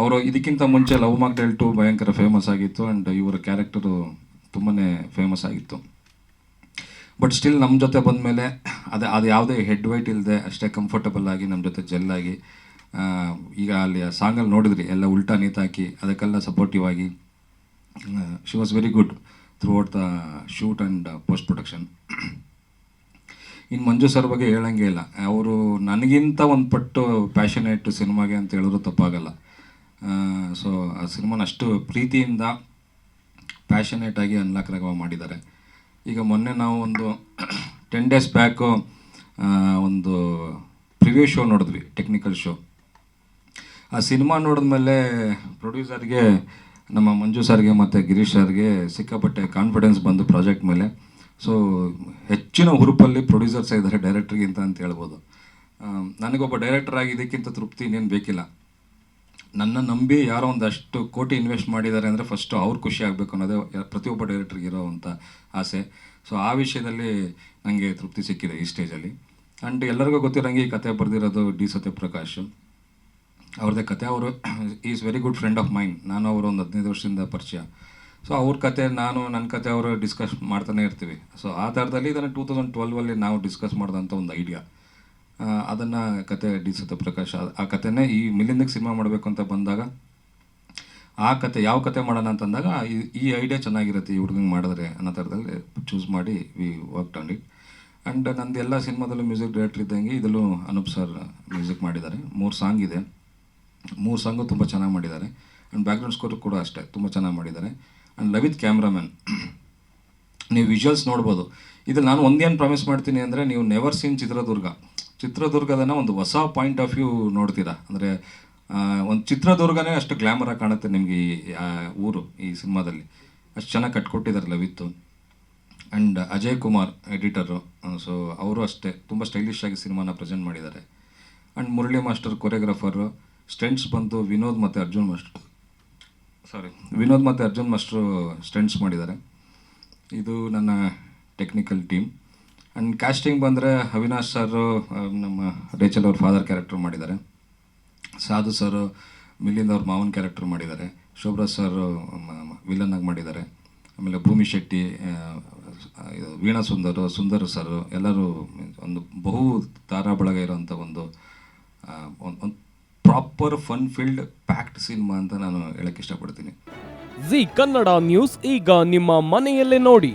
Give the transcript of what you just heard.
ಅವರು ಇದಕ್ಕಿಂತ ಮುಂಚೆ ಲವ್ ಮಾಕ್ಟೆಲ್ ಟು ಭಯಂಕರ ಫೇಮಸ್ ಆಗಿತ್ತು ಆ್ಯಂಡ್ ಇವರ ಕ್ಯಾರೆಕ್ಟರು ತುಂಬಾ ಫೇಮಸ್ ಆಗಿತ್ತು. ಬಟ್ ಸ್ಟಿಲ್ ನಮ್ಮ ಜೊತೆ ಬಂದ ಮೇಲೆ ಅದು ಅದು ಯಾವುದೇ ಹೆಡ್ ವೈಟ್ ಇಲ್ಲದೆ ಅಷ್ಟೇ ಕಂಫರ್ಟಬಲ್ ಆಗಿ ನಮ್ಮ ಜೊತೆ ಜೆಲ್ಲಾಗಿ ಈಗ ಅಲ್ಲಿ ಆ ಸಾಂಗಲ್ಲಿ ನೋಡಿದ್ರಿ, ಎಲ್ಲ ಉಲ್ಟಾ ನೇತಾಕಿ ಅದಕ್ಕೆಲ್ಲ ಸಪೋರ್ಟಿವ್ ಆಗಿ she was very good throughout the shoot and post production ಇನ್ನು ಮಂಜು ಸರ್ ಬಗ್ಗೆ ಹೇಳಂಗೆ ಇಲ್ಲ. ಅವರು ನನಗಿಂತ ಒಂದು ಪಟ್ಟು ಪ್ಯಾಷನೇಟ್ ಸಿನಿಮಾಗೆ ಅಂತ ಹೇಳಿದ್ರು ತಪ್ಪಾಗಲ್ಲ. ಸೊ ಆ ಸಿನಿಮಾನ ಅಷ್ಟು ಪ್ರೀತಿಯಿಂದ ಪ್ಯಾಷನೇಟಾಗಿ ಅನ್ಲಾಕ್ ರಾಘವ ಮಾಡಿದ್ದಾರೆ. ಈಗ ಮೊನ್ನೆ ನಾವು ಒಂದು ಟೆನ್ ಡೇಸ್ ಬ್ಯಾಕು ಒಂದು ಪ್ರಿವ್ಯೂ ಶೋ ನೋಡಿದ್ವಿ ಟೆಕ್ನಿಕಲ್ ಶೋ ಆ ಸಿನಿಮಾ ನೋಡಿದ್ಮೇಲೆ ಪ್ರೊಡ್ಯೂಸರ್ಗೆ ನಮ್ಮ ಮಂಜು ಸರ್ಗೆ ಮತ್ತು ಗಿರೀಶ್ ಸರ್ಗೆ ಸಿಕ್ಕಾಪಟ್ಟೆ ಕಾನ್ಫಿಡೆನ್ಸ್ ಬಂದು ಪ್ರಾಜೆಕ್ಟ್ ಮೇಲೆ. ಸೊ ಹೆಚ್ಚಿನ ಹುರುಪಲ್ಲಿ ಪ್ರೊಡ್ಯೂಸರ್ಸ್ ಇದ್ದಾರೆ ಡೈರೆಕ್ಟ್ರಿಗಿಂತ ಅಂತ ಹೇಳ್ಬೋದು. ನನಗೊಬ್ಬ ಡೈರೆಕ್ಟರ್ ಆಗಿ ಇದಕ್ಕಿಂತ ತೃಪ್ತಿ ಇನ್ನೇನು ಬೇಕಿಲ್ಲ. ನನ್ನ ನಂಬಿ ಯಾರೋ ಒಂದಷ್ಟು ಕೋಟಿ ಇನ್ವೆಸ್ಟ್ ಮಾಡಿದ್ದಾರೆ ಅಂದರೆ ಫಸ್ಟು ಅವ್ರು ಖುಷಿ ಆಗಬೇಕು ಅನ್ನೋದೇ ಪ್ರತಿಯೊಬ್ಬ ಡೈರೆಕ್ಟ್ರಿಗೆ ಇರೋವಂಥ ಆಸೆ. ಸೊ ಆ ವಿಷಯದಲ್ಲಿ ನನಗೆ ತೃಪ್ತಿ ಸಿಕ್ಕಿದೆ ಈ ಸ್ಟೇಜಲ್ಲಿ ಆ್ಯಂಡ್ ಎಲ್ಲರಿಗೂ ಗೊತ್ತಿರೋಂಗೆ ಈ ಕತೆ ಬರೆದಿರೋದು ಡಿ ಸತ್ಯಪ್ರಕಾಶ್. ಅವ್ರದ್ದೇ ಕತೆ. ಅವರು is very good friend of mind ನಾನು ಅವರು ಒಂದು ಹದಿನೈದು ವರ್ಷದಿಂದ ಪರಿಚಯ. ಸೊ ಅವ್ರ ಕತೆ, ನಾನು ನನ್ನ ಕತೆ ಅವರು ಡಿಸ್ಕಸ್ ಮಾಡ್ತಾನೆ ಇರ್ತೀವಿ. ಸೊ ಆ ಥರದಲ್ಲಿ ಇದನ್ನು ಟೂ ತೌಸಂಡ್ ಟ್ವೆಲ್ವಲ್ಲಿ ನಾವು ಡಿಸ್ಕಸ್ ಮಾಡಿದಂಥ ಒಂದು ಐಡಿಯಾ ಅದನ್ನು ಕತೆ ಡಿ ಸತ್ಯಪ್ರಕಾಶ್ ಆ- ಕತೆನೇ ಈ ಮಿಲಿಂದಕ್ಕೆ ಸಿನಿಮಾ ಮಾಡಬೇಕು ಅಂತ ಬಂದಾಗ, ಆ ಕತೆ ಯಾವ ಕತೆ ಮಾಡೋಣ ಅಂತಂದಾಗ, ಈ- ಐಡಿಯಾ ಚೆನ್ನಾಗಿರುತ್ತೆ, ಈ ಹುಡುಗಂಗೆ ಮಾಡಿದ್ರೆ ಅನ್ನೋ ಥರದಲ್ಲಿ ಚೂಸ್ ಮಾಡಿ we work on it and ನಂದು ಎಲ್ಲ ಸಿನಿಮಾದಲ್ಲೂ ಮ್ಯೂಸಿಕ್ ಡೈರೆಕ್ಟರ್ ಇದ್ದಂಗೆ ಇದರಲ್ಲೂ ಅನೂಪ್ ಸರ್ ಮ್ಯೂಸಿಕ್ ಮಾಡಿದ್ದಾರೆ. ಮೂರು ಸಾಂಗ್ ಇದೆ. ಮೂರು ಸಾಂಗು ತುಂಬ ಚೆನ್ನಾಗಿ ಮಾಡಿದ್ದಾರೆ. ಆ್ಯಂಡ್ ಬ್ಯಾಕ್ಗ್ರೌಂಡ್ ಸ್ಕೋರ್ ಕೂಡ ಅಷ್ಟೇ, ತುಂಬ ಚೆನ್ನಾಗಿ ಮಾಡಿದ್ದಾರೆ. ಆ್ಯಂಡ್ ಲವಿತ್ ಕ್ಯಾಮ್ರಾಮನ್ ನೀವು ವಿಜುವಲ್ಸ್ ನೋಡ್ಬೋದು. ಇದು ನಾನು ಒಂದೇನು ಪ್ರಾಮಿಸ್ ಮಾಡ್ತೀನಿ ಅಂದರೆ, ನೀವು ನೆವರ್ ಸೀನ್ ಚಿತ್ರದುರ್ಗ. ಚಿತ್ರದುರ್ಗದನ್ನ ಒಂದು ಹೊಸ ಪಾಯಿಂಟ್ ಆಫ್ ವ್ಯೂ ನೋಡ್ತೀರಾ? ಅಂದರೆ ಒಂದು ಚಿತ್ರದುರ್ಗನೇ ಅಷ್ಟು ಗ್ಲ್ಯಾಮರಾಗಿ ಕಾಣುತ್ತೆ ನಿಮಗೆ ಈ ಊರು, ಈ ಸಿನಿಮಾದಲ್ಲಿ. ಅಷ್ಟು ಚೆನ್ನಾಗಿ ಕಟ್ಕೊಟ್ಟಿದ್ದಾರೆ Lavith. And Ajay Kumar editor so ಅವರು ಅಷ್ಟೇ, ತುಂಬ ಸ್ಟೈಲಿಶ್ ಆಗಿ ಸಿನಿಮಾನ ಪ್ರೆಸೆಂಟ್ ಮಾಡಿದ್ದಾರೆ. And Murali master choreographer stunts ಬಂತು ವಿನೋದ್ ಮತ್ತು ಅರ್ಜುನ್ ಮಾಸ್ಟರ್. ಸಾರಿ ವಿನೋದ್ ಮತ್ತು ಅರ್ಜುನ್ ಮಾಸ್ಟ್ರು ಸ್ಟೆಂಟ್ಸ್ ಮಾಡಿದ್ದಾರೆ. ಇದು ನನ್ನ ಟೆಕ್ನಿಕಲ್ ಟೀಮ್ ಆ್ಯಂಡ್ ಕ್ಯಾಸ್ಟಿಂಗ್ ಬಂದರೆ ಅವಿನಾಶ್ ಸರ್ ನಮ್ಮ ರೇಚಲ್ ಅವ್ರ ಫಾದರ್ ಕ್ಯಾರೆಕ್ಟರ್ ಮಾಡಿದ್ದಾರೆ. ಸಾಧು ಸರ್ ಮಿಲಿಂದ್ ಅವ್ರ ಮಾವನ ಕ್ಯಾರೆಕ್ಟರ್ ಮಾಡಿದ್ದಾರೆ. ಶೋಭರಾಜ್ ಸರ್ ವಿಲನ್ ಆಗಿ ಮಾಡಿದ್ದಾರೆ. ಆಮೇಲೆ ಭೂಮಿ ಶೆಟ್ಟಿ ವೀಣಾ ಸುಂದರು, ಸುಂದರ್ ಸರ್, ಎಲ್ಲರೂ ಒಂದು ಬಹು ತಾರಾ ಬಳಗ ಇರೋವಂಥ ಒಂದು ಒಂದು proper fun filled packed cinema ಅಂತ ನಾನು ಹೇಳಕ್ಕೆ ಇಷ್ಟಪಡ್ತೀನಿ. ಜಿ ಕನ್ನಡ ನ್ಯೂಸ್ ಈಗ ನಿಮ್ಮ ಮನೆಯಲ್ಲೇ ನೋಡಿ.